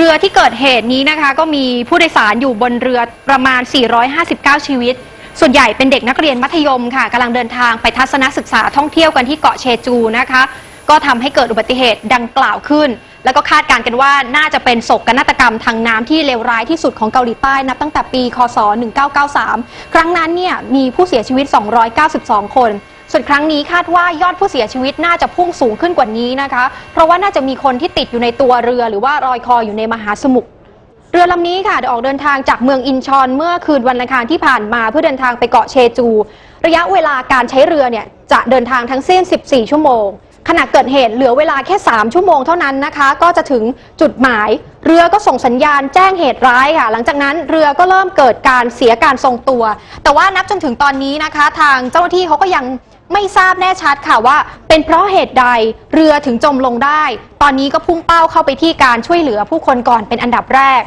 เรือที่เกิดเหตุนี้นะคะ ก็มีผู้โดยสารอยู่บนเรือประมาณ 459 ชีวิต ส่วนใหญ่เป็นเด็กนักเรียนมัธยมค่ะกำลังเดินทางไปทัศนศึกษาท่องเที่ยวกันที่เกาะเชจูนะคะ ก็ทำให้เกิดอุบัติเหตุดังกล่าวขึ้น แล้วก็คาดการณ์กันว่าน่าจะเป็นโศกนาฏกรรมทางน้ำที่เลวร้ายที่สุดของเกาหลีใต้นับตั้งแต่ปี คศ 1993 ครั้งนั้นเนี่ยมีผู้เสียชีวิต 292 คน ส่วนครั้งนี้คาดว่ายอดผู้เสียชีวิตน่าจะพุ่งสูงขึ้นกว่านี้นะคะ เพราะว่าน่าจะมีคนที่ติดอยู่ในตัวเรือหรือว่ารอยคออยู่ในมหาสมุทรเรือลำนี้ค่ะได้ออกเดินทางจากเมืองอินชอนเมื่อคืนวันอังคารที่ผ่านมาเพื่อเดินทางไปเกาะเชจู ระยะเวลาการใช้เรือเนี่ยจะเดินทางทั้งสิ้น 14 ชั่วโมงขณะเกิดเหตุเหลือเวลาแค่ 3 ชั่วโมงเท่านั้นนะคะ ก็จะถึงจุดหมาย เรือก็ส่งสัญญาณแจ้งเหตุร้ายค่ะ หลังจากนั้นเรือก็เริ่มเกิดการเสียการทรงตัว แต่ว่านับจนถึงตอนนี้นะคะ ทางเจ้าหน้าที่เขาก็ยัง ไม่ทราบแน่ชัดค่ะว่า เป็นเพราะเหตุใดเรือถึงจมลงได้ ตอนนี้ก็พุ่งเป้าเข้าไปที่การช่วยเหลือผู้คนก่อนเป็นอันดับแรก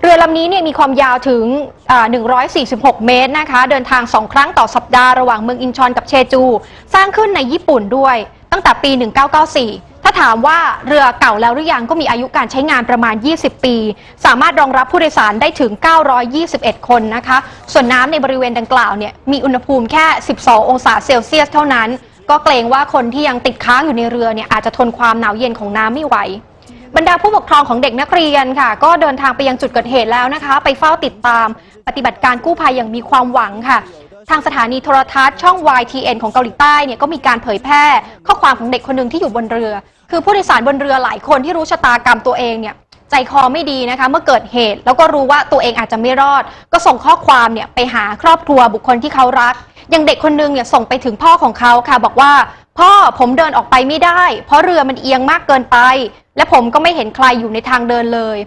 เรือลำนี้เนี่ยมีความยาวถึงอ่า146 เมตรนะคะ เดินทาง2ครั้งต่อสัปดาห์ระหว่างเมืองอินชอนกับเชจู สร้างขึ้นในญี่ปุ่นด้วย ตั้งแต่ปี 1994 ถ้าถามว่าเรือเก่าแล้วหรือยังก็มีอายุการใช้งานประมาณ 20 ปี สามารถรองรับผู้โดยสารได้ถึง 921 คนนะคะ ส่วนน้ำในบริเวณดังกล่าวเนี่ยมีอุณหภูมิแค่ 12 องศาเซลเซียสเท่านั้น ก็เกรงว่าคนที่ยังติดค้างอยู่ในเรือเนี่ยอาจจะทนความหนาวเย็นของน้ำไม่ไหวบรรดาผู้ปกครองของเด็กนักเรียนค่ะ ก็เดินทางไปยังจุดเกิดเหตุแล้วนะคะ ไปเฝ้าติดตามปฏิบัติการกู้ภัยอย่างมีความหวังค่ะ ทางสถานีโทรทัศน์ช่อง YTN ของเกาหลีใต้เนี่ยก็มีการเผยแพร่ข้อความของเด็กคนหนึ่งที่อยู่บนเรือ คือผู้โดยสารบนเรือหลายคนที่รู้ชะตากรรมตัวเองเนี่ยใจคอไม่ดีนะคะเมื่อเกิดเหตุ แล้วก็รู้ว่าตัวเองอาจจะไม่รอด ก็ส่งข้อความเนี่ยไปหาครอบครัวบุคคลที่เขารักอย่างเด็กคนนึงเนี่ยส่งไปถึงพ่อของเขาค่ะ บอกว่า พ่อผมเดินออกไปไม่ได้ เพราะเรือมันเอียงมากเกินไป และผมก็ไม่เห็นใครอยู่ในทางเดินเลย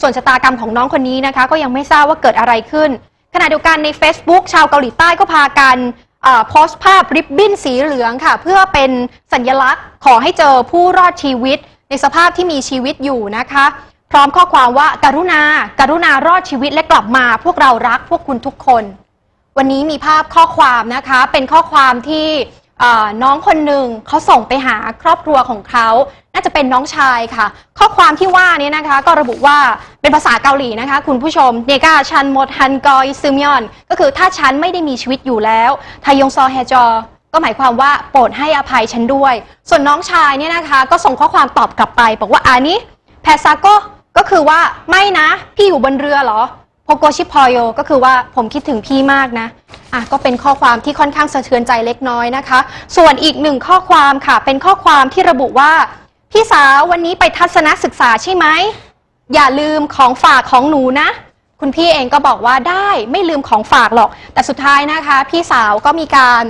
ส่วนชะตากรรมของน้องคนนี้นะคะ ก็ยังไม่ทราบว่าเกิดอะไรขึ้น ขณะเดียวกันใน Facebook ชาวเกาหลีใต้ก็พากันโพสต์ภาพริบบิ้นสีเหลืองค่ะ เพื่อเป็นสัญลักษณ์ขอให้เจอผู้รอดชีวิต ในสภาพที่มีชีวิตอยู่นะคะ พร้อมข้อความว่าการุณาการุณารอดชีวิตและกลับมา พวกเรารักพวกคุณทุกคน วันนี้มีภาพข้อความนะคะ เป็นข้อความที่ เอ่อน้องคนหนึ่งเขาส่งไปหาครอบครัวของเขา น่าจะเป็นน้องชายค่ะ ข้อความที่ว่านี้นะคะ ก็ระบุว่าเป็นภาษาเกาหลีนะคะ คุณผู้ชมเนกาชันโมทันกอยซึมยอน ก็คือถ้าฉันไม่ได้มีชีวิตอยู่แล้วทายงซอแฮจอ ก็หมายความว่าโปรดให้อภัยฉันด้วย ส่วนน้องชายเนี่ยนะคะ ก็ส่งข้อความตอบกลับไป บอกว่าอานี้แพซาโกก็คือว่าไม่นะ พี่อยู่บนเรือเหรอ โพโกชิพอยโยก็คือว่าผมคิดถึงพี่มากนะอะก็เป็นข้อความที่ค่อนข้างสะเทือนใจเล็กน้อยนะคะ ส่วนอีกหนึ่งข้อความค่ะ เป็นข้อความที่ระบุว่า พี่สาววันนี้ไปทัศนศึกษาใช่ไหม อย่าลืมของฝากของหนูนะ คุณพี่เองก็บอกว่าได้ไม่ลืมของฝากหรอก แต่สุดท้ายนะคะ พี่สาวก็มีการ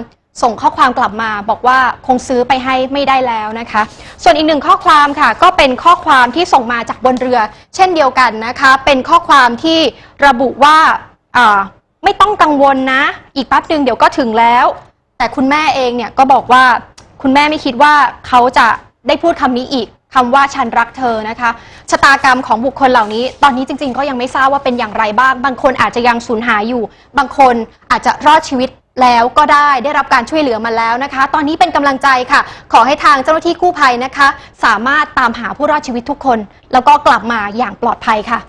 ส่งข้อความกลับมาบอกว่าคงซื้อไปให้ไม่ได้แล้วนะคะ ส่วนอีกหนึ่งข้อความค่ะ ก็เป็นข้อความที่ส่งมาจากบนเรือ เช่นเดียวกันนะคะ เป็นข้อความที่ระบุว่าไม่ต้องกังวลนะ อีกแป๊บหนึ่งเดี๋ยวก็ถึงแล้ว แต่คุณแม่เองเนี่ยก็บอกว่าคุณแม่ไม่คิดว่าเขาจะได้พูดคำนี้อีกคำว่าฉันรักเธอนะคะ ชะตากรรมของบุคคลเหล่านี้ ตอนนี้จริง ๆ ก็ยังไม่ทราบว่าเป็นอย่างไรบ้าง บางคนอาจจะยังสูญหายอยู่ บางคนอาจจะรอดชีวิต แล้วก็ได้ได้รับการช่วยเหลือมาแล้วนะคะ ตอนนี้เป็นกำลังใจค่ะ ขอให้ทางเจ้าหน้าที่กู้ภัยนะคะ สามารถตามหาผู้รอดชีวิตทุกคน แล้วก็กลับมาอย่างปลอดภัยค่ะ